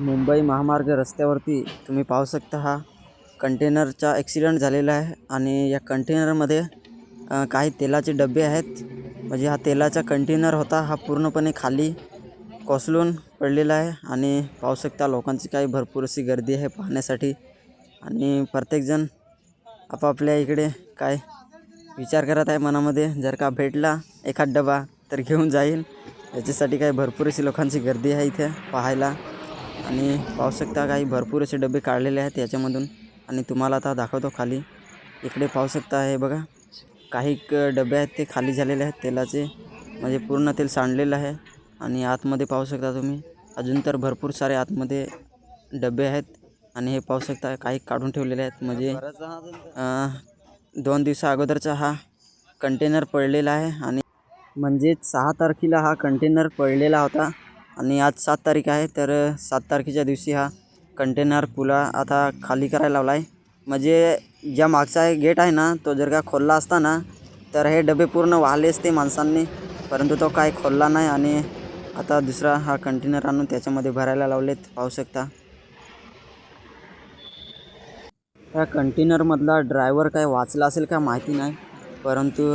मुंबई महामार्ग रस्त्यावरती तुम्ही पाहू शकता हा कंटेनरचा ॲक्सिडेंट झालेला आहे आणि या कंटेनरमध्ये काही तेलाचे डबे आहेत. म्हणजे हा तेलाचा कंटेनर होता हा पूर्णपणे खाली कोसळून पडलेला आहे आणि पाहू शकता लोकांची काही भरपूर अशी गर्दी आहे पाहण्यासाठी. आणि प्रत्येकजण आपापल्या इकडे काय विचार करत आहे मनामध्ये जर का भेटला एखाद डबा तर घेऊन जाईल. याच्यासाठी काही भरपूर अशी लोकांची गर्दी आहे इथे पाहायला. आणि पाहू शकता काही भरपूर असे डबे काढलेले आहेत याच्यामधून. आणि तुम्हाला आता दाखवतो खाली. इकडे पाहू शकता हे बघा. काही डबे आहेत ते खाली झालेले आहेत. तेलाचे म्हणजे पूर्ण तेल सांडलेलं आहे. आणि आतमध्ये पाहू शकता तुम्ही. अजून तर भरपूर सारे आतमध्ये डबे आहेत. आणि हे पाहू शकता काही काढून ठेवलेले आहेत. म्हणजे दोन दिवसा अगोदरचा हा कंटेनर पडलेला आहे. आणि म्हणजे सहा तारखेला हा कंटेनर पडलेला होता. आणि आज सात तारीख आहे तर सात तारखेच्या दिवशी हा कंटेनर पुला आता खाली करायला लावला आहे म्हणजे ज्या मागचा आहे गेट आहे ना तो जर का खोलला असता ना तर हे डबे पूर्ण वाहले असते माणसांनी. परंतु तो काय खोलला नाही आणि आता दुसरा हा कंटेनर आणून त्याच्यामध्ये भरायला लावलेत पाहू शकता. त्या कंटेनरमधला ड्रायव्हर काय वाचला असेल का माहिती नाही परंतु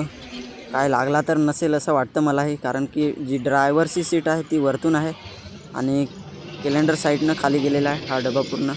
काय लागला तर नसेल असं वाटतं मलाही कारण की जी ड्रायव्हरची सीट आहे ती वरतून आहे आणि कॅलेंडर साईडनं खाली गेलेला आहे हा डबा पूर्ण.